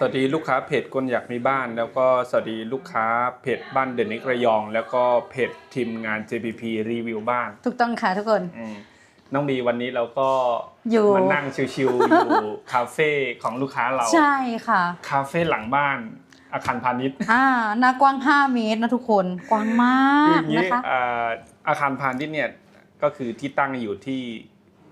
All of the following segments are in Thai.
สวัสดีลูกค้าเพจคนอยากมีบ้าน แล้วก็สวัสดีลูกค้าเพจบ้านเดนิกระยอง แล้วก็เพจทีมงาน JPP รีวิวบ้านถูกต้องค่ะทุกคน อืมน้องบีวันนี้เราก็อยู่ มานั่งชิวๆอยู่คาเฟ่ของลูกค้าเรา ใช่ค่ะ คาเฟ่หลังบ้าน อาคารพาณิชย์อ่าหน้ากว้าง 5 เมตรนะทุกคนกว้างมาคือกอย่างนี้นะคะอ่าอาคารพาณิชย์เนี่ยก็คือที่ตั้งอยู่ที่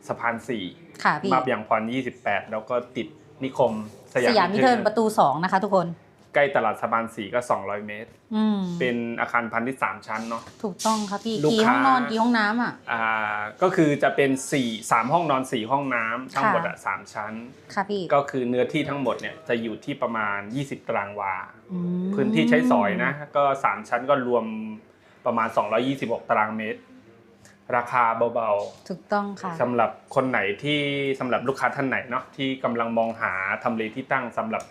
สะพานสี่ค่ะพี่ มาบยางพร28 แล้วก็ติด นิคมสสยามยามมิเทิร์นประตู 2 นะคะทุกคน ใกล้ตลาดสะพานสี่ก็ 200 เมตรอืมเป็นอาคารพาณิชย์สามชั้นเนาะถูกต้องค่ะพี่ลูกกี่ห้องค้านอนกี่ห้องน้ำอะอ่าก็คือจะเป็น4 3ห้องนอน 4 ห้องน้ำทั้งหมดอะสามชั้นค่ะพี่ก็คือเนื้อที่ทั้งหมดเนี่ยจะอยู่ที่ประมาณ 20 ตารางวาอืมพื้นที่ใช้สอยนะก็ 3 ชั้นก็รวมประมาณ 226 ตารางเมตร ราคาเบาถูกต้องค่ะๆสำหรับคนไหนที่สำหรับลูกค้าท่านไหนเนาะที่กำลังมองหาทำเลที่ตั้งสำหรับ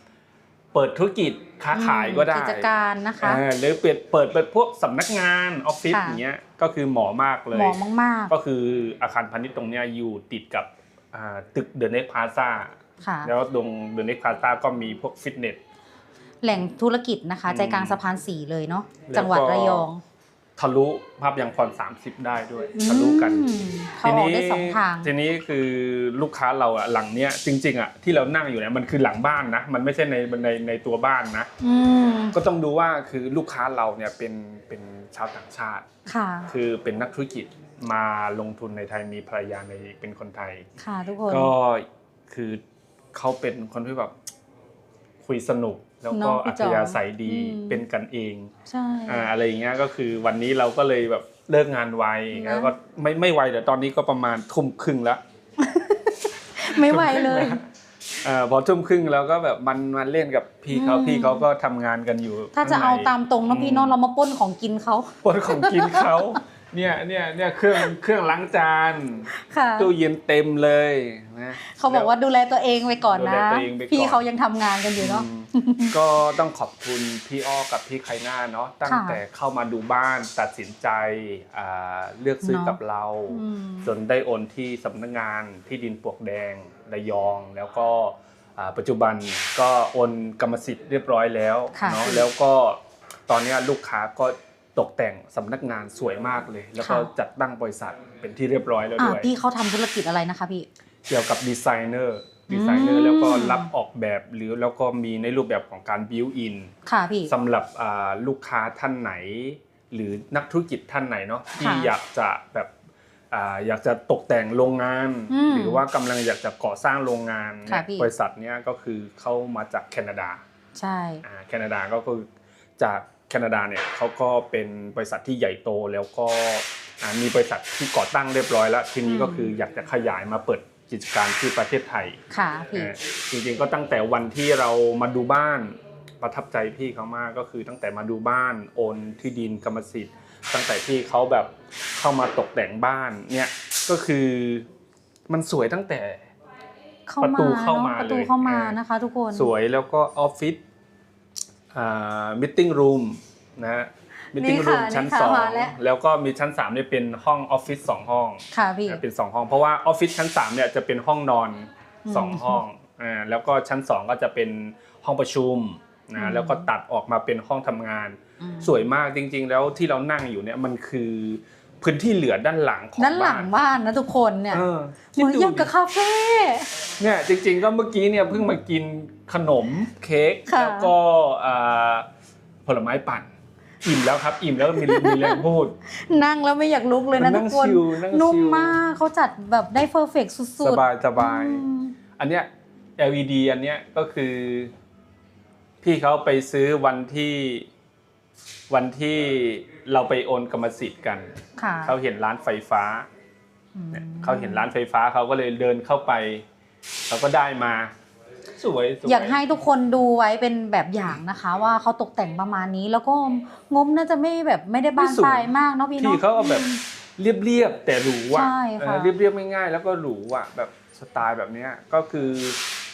เปิดธุรกิจค้าขายก็ได้กิจการนะคะเออหรือเปิดเปิดเป็นพวกสำนักงานออฟฟิศค่ะ อย่างเงี้ยก็คือเหมาะมากเลย เหมาะมาก ก็คืออาคารพาณิชย์ตรงเนี้ยอยู่ติดกับอ่าตึกเดอะเน็กพาซาๆ ค่ะ แล้วตรงเดอะเน็กพาซาก็มีพวกฟิตเนส แหล่งธุรกิจนะคะ อืม ใจกลางสะพานสีเลยเนาะแล้วก็จังหวัดระยอง ทะลุภาพยังพร 30 ได้ด้วยทะลุกันอืมเข้าออกได้สองทางทีนี้คือลูกค้าเราอะหลังเนี้ยจริง ๆอะที่เรานั่งอยู่เนี่ยมันคือหลังบ้านนะ มันไม่ใช่ในในในตัวบ้านนะอืมก็ต้องดูว่าคือลูกค้าเราเนี่ยเป็นเป็นชาวต่างชาติค่ะคือเป็นนักธุรกิจมาลงทุนในไทยมีภรรยาในเป็นคนไทยค่ะทุกคนก็คือเขาเป็นคนที่แบบคุยสนุก แล้วก็เนาะพี่อัจธอมยาศัยดีอืมเป็นกันเองใช่อ่าอะไรอย่างเงี้ยก็คือวันนี้เราก็เลยแบบเลิกงานไวนะแล้วก็ไม่ไม่ไวแต่ตอนนี้ก็ประมาณทุ่มครึ่งแล้วไม่ไหวเลยเอ่อพอทุ่มครึ่งแล้วก็แบบมันมันเล่นกับพี่เขาอืมพี่เขาก็ทำงานกันอยู่ ถ้าจะเอาตามตรงเนอะอืพี่เนอะเรามาปล้นของกินเขาปนของกินเขา เนี่ยเนี่ยเนี่ยเครื่องเครื่องล้างจานค่ะตู้เย็นเต็มเลยนะเขาบอกว่าดูแลตัวเองไปก่อนดูแลนะตัวเองไปก่อนพี่เขายังทำงานกันอยู่เนาะอืมก็ต้องขอบคุณพี่อ้อกับพี่ไคน่าเนาะตั้งค่ะแต่เข้ามาดูบ้านตัดสินใจอ่าเลือกซื้อเนาะกับเราอืมจนได้โอนที่สำนักงานที่ดินปลวกแดงระยองแล้วก็อ่าปัจจุบันก็โอนกรรมสิทธิ์เรียบร้อยแล้วค่ะเนาะแล้วก็ตอนเนี้ยลูกค้าก็ ตกแต่งสำนักงานสวยมากเลย แล้วก็จัดตั้งบริษัทเป็นที่เรียบร้อยแล้วอ่าด้วย พี่เขาทำธุรกิจอะไรนะคะพี่ เกี่ยวกับดีไซเนอร์ดีไซเนออืร์ม แล้วก็รับออกแบบหรือแล้วก็มีในรูปแบบของการบิวอินค่ะพี่ สำหรับอ่าลูกค้าท่านไหน หรือนักธุรกิจท่านไหนเนาะที่ค่ะอยากจะแบบอ่าอยากจะตกแต่งโรงงาน อืมหรือว่ากำลังอยากจะก่อสร้างโรงงานค่ะเนี่ยพี่ บริษัทเนี้ยก็คือเข้ามาจากแคนาดา ใช่ อ่าแคนาดาก็คือจาก แคนาดาเนี่ยเขาก็เป็นบริษัทที่ใหญ่โตแล้วก็อ่ามีบริษัทที่ก่อตั้งเรียบร้อยแล้ว ทีนี้ก็คืออยากจะขยายมาเปิดกิจการที่ประเทศไทยค่ะพี่อ่าจริงๆก็ตั้งแต่วันที่เรามาดูบ้านประทับใจพี่เขามากก็คือตั้งแต่มาดูบ้านโอนที่ดินกรรมสิทธิ์ ตั้งแต่ที่เขาแบบเข้ามาตกแต่งบ้านเนี่ยก็คือมันสวยตั้งแต่เข้าประตูมาเข้าเนาะมาประตูเลยเข้ามาอ่านนะคะทุกคนสวยแล้วก็ออฟฟิศอ่า มิทติ้งรูมนะฮะมิทติ้งรูมชั้นค่ะสองมาแล้วแล้วก็มีชั้นสามเนี่ยเป็นห้องออฟฟิศสองห้องค่ะพี่เป็นสองห้องเพราะว่าออฟฟิศชั้นสามเนี่ยจะเป็นห้องนอนอืมสองห้องอ่าแล้วก็ชั้นสองก็จะเป็นห้องประชุมอืนะมแล้วก็ตัดออกมาเป็นห้องทำงานอืมสวยมากจริง ๆ แล้วที่เรานั่งอยู่เนี่ยมันคือ พื้นที่เหลือด้านหลังของด้านหลังบ้านบ้านนะทุกคนเนี่ยเออเหมือนคิดดูอย่างกับคาเฟ่เนี่ยจริง ๆ ก็เมื่อกี้เนี่ยเพิ่งมากินขนมเค้กค่ะแล้วก็อ่าผลไม้ปั่นอิ่มแล้วครับอิ่มแล้วมีมีแรงพูด นั่งแล้วไม่อยากลุกเลยนะนั่ทุงกคนชิลนั่งชิลนุ่มมากเขาจัดแบบได้เพอร์เฟกสุดๆ สบายสบายอืมอันเนี้ย LED อันเนี้ยก็คือ พี่เขาไปซื้อวันที่ วันที่เราไปโอนกรรมสิทธิ์กัน ค่ะเขาเห็นร้านไฟฟ้าอืมเนี่ยเขาเห็นร้านไฟฟ้าเขาก็เลยเดินเข้าไปเขาก็ได้มา สวยสวยอยากให้ทุกคนดูไว้เป็นแบบอย่างนะคะ ว่าเขาตกแต่งประมาณนี้แล้วก็งบน่าจะไม่แบบไม่ได้บานปลายมากเนาะพี่พี่เนาะเขาเอาแบบเรียบๆแต่หรูอะใช่ค่ะ เออเรียบๆง่ายๆแล้วก็หรูอะแบบสไตล์แบบเนี้ยก็คือ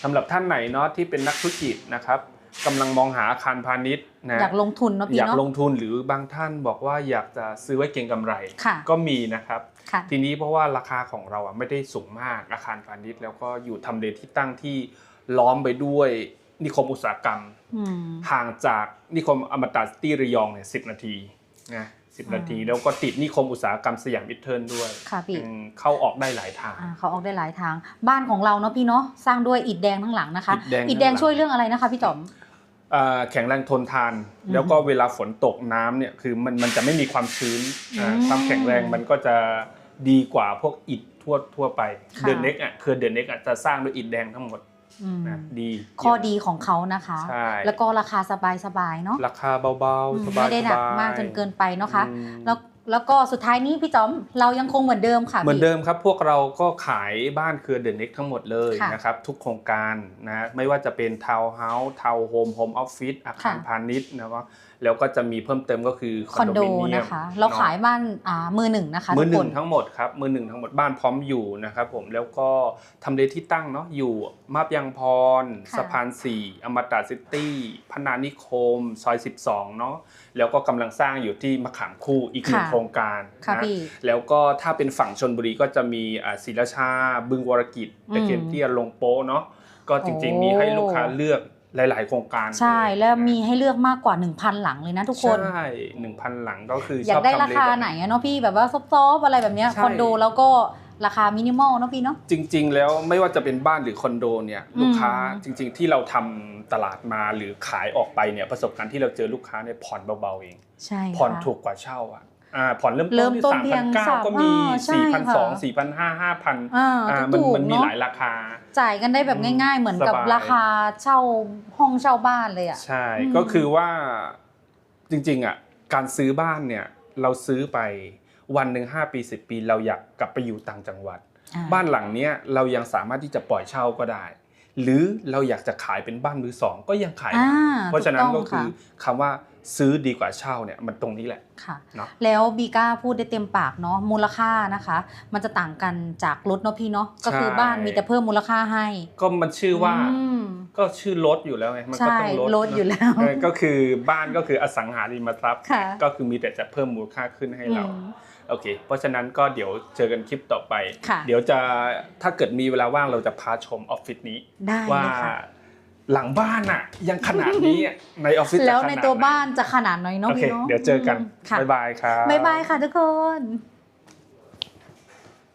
สำหรับท่านไหนเนาะที่เป็นนักธุรกิจนะครับ กำลังมองหาอาคารพาณิชย์นะอยากลงทุนเนาะพี่อยากเนาะลงทุนหรือบางท่านบอกว่าอยากจะซื้อไว้เก็งกำไรค่ะก็มีนะครับค่ะทีนี้เพราะว่าราคาของเราอะไม่ได้สูงมากอาคารพาณิชย์ แล้วก็อยู่ทำเลที่ตั้งที่ล้อมไปด้วยนิคมอุตสาหกรรมอืมห่างจากนิคมอมตะซิตี้ระยองเนี่ยสินาทีนะ สินาทีอ่าแล้วก็ติดนิคมอุตสาหกรรมสยามมิตรเทิร์นด้วยค่ะพี่อืมเข้าออกได้หลายทางอ่าเขาออกได้หลายทาง บ้านของเราเนาะพี่เนาะสร้างด้วยอิฐแดงทั้งหลังนะคะอิฐแดงอิฐแดงทั้งหลังช่วยเรื่องอะไรนะคะพี่จอมอ่าแข็งแรงทนทานอืมแล้วก็เวลาฝนตกน้ำเนี่ยคือมันมันจะไม่มีความชื้นอ่าอืมความแข็งแรงมันก็จะดีกว่าพวกอิฐทั่วทั่วไปค่ะเดือนเน็กอะคือเดือนเน็กอะจะสร้างด้วยอิฐแดงทั้งหมดอืม นะดีข้อดีของเขานะคะใช่แล้วก็ราคาสบายสบายๆเนาะราคาเบาอืมๆสบายไม่ได้หนักสบยมากจนเกินไปเนาะคะอืมแล้วแล้วก็สุดท้ายนี้พี่จอมเรายังคงเหมือนเดิมค่ะ เหมือนพี่เดิมครับ พวกเราก็ขายบ้านเครือเดอะเน็กทั้งหมดเลยค่ะนะครับ ทุกโครงการนะไม่ว่าจะเป็นทาวน์เฮาส์ทาวน์โฮมโฮมออฟฟิศอาคารค่ะพาณิชย์นะครับ แล้วก็จะมีเพิ่มเติมก็คือคอนโดมิเยมนะคะเรานะขายบ้านอ่ามือหนึ่งนะคะมือหทุกนึ่คงทั้งหมดครับมือหนึ่งทั้งหมดบ้านพร้อมอยู่นะครับผมแล้วก็ทำเลที่ตั้งเนาะอยู่มาบยังพรค่ะสะพานสี่อมตะซิตี้พนานิคม ซอย 12เนาะแล้วก็กำลังสร้างอยู่ที่มะขามคู่อีกหนึ่งค่ะโครงการค่ะนะพี่แล้วก็ถ้าเป็นฝั่งชนบุรีก็จะมีอ่าศรีราชา บึงวรกิจอืมตะเคียนเตี้ยลงโป๊ะเนาะก็จริงๆมีให้ลูกค้าเลือก หลาย ๆ โครงการใช่เยแล้วมีนะให้เลือกมากกว่า 1,000 หลังเลยนะทุกคนใช่หนึ่งพันหลังก็คืออชยาอกบได้ทำราเลคาแบบไหนอะเนาะพี่แบบว่าซอฟๆอะไรแบบเนี้ยใช่คอนโดแล้วก็ราคามินิมอลเนาะพี่เนาะจริง ๆ แล้วไม่ว่าจะเป็นบ้านหรือคอนโดเนี่ยอืมลูกค้าจริง ๆ ที่เราทำตลาดมาหรือขายออกไปเนี่ยประสบการณ์ที่เราเจอลูกค้าเนี่ยผ่อนเบาๆเอง ใช่ค่ะผ่อนถูกกว่าเช่าอะ อ่าผ่อนเริ่มเริ่ต้นมที่ต้นสามเพียพังนเก้าสามก็มีอ่าใช่สี่พันสองค่ะสี่พันห้าห้าพันอ่าอ่ามันถูกมันมีเนาะหลายราคา จ่ายกันได้แบบง่าย ๆ เหมือนกับสบายราคาเช่าห้องเช่าบ้านเลยอะใช่อืมก็คือว่าจริงๆอะการซื้อบ้านเนี่ยเราซื้อไปวันหนึ่งห้าปีสิบปี เราอยากกลับไปอยู่ต่างจังหวัดอ่าบ้านหลังเนี้ยเรายังสามารถที่จะปล่อยเช่าก็ได้ หรือเราอยากจะขายเป็นบ้านมือสองก็ยังขายได้อ่าเพราะฉะนั้นถูก็ต้งคือคำว่าซื้อดีกว่าเช่าเนี่ยมันตรงนี้แหละค่ะเนาะแล้วบีก้าพูดได้เต็มปากเนาะมูลค่านะคะ มันจะต่างกันจากรถเนาะพี่เนาะก็คือบ้านมีแต่เพิ่มมูลค่าให้ ก็มันชื่อว่าอืมก็ชื่อรถอยู่แล้วไงมันก็ใช่ต้องลดลดอยู่แล้วเออก็คือบ้านก็คืออสังหาริมทรัพย์ค่ะก็คือมีแต่จะเพิ่มมูลค่าขึ้นให้เราอืม โอเค เพราะฉะนั้นก็เดี๋ยวเจอกันคลิปต่อไปค่ะเดี๋ยวจะถ้าเกิดมีเวลาว่างเราจะพาชมออฟฟิศนี้ได้ว่าเลยค่ะหลังบ้านอะยังขนาดนี้อะในออฟฟิศจะแล้วขในนาดตัวไหบ้านจะขนาดไหนเนาะโอเคพี่เนาะเดี๋ยวเจอกันค่ะบ๊ายบายครับบ๊ายบายค่ะทุกคน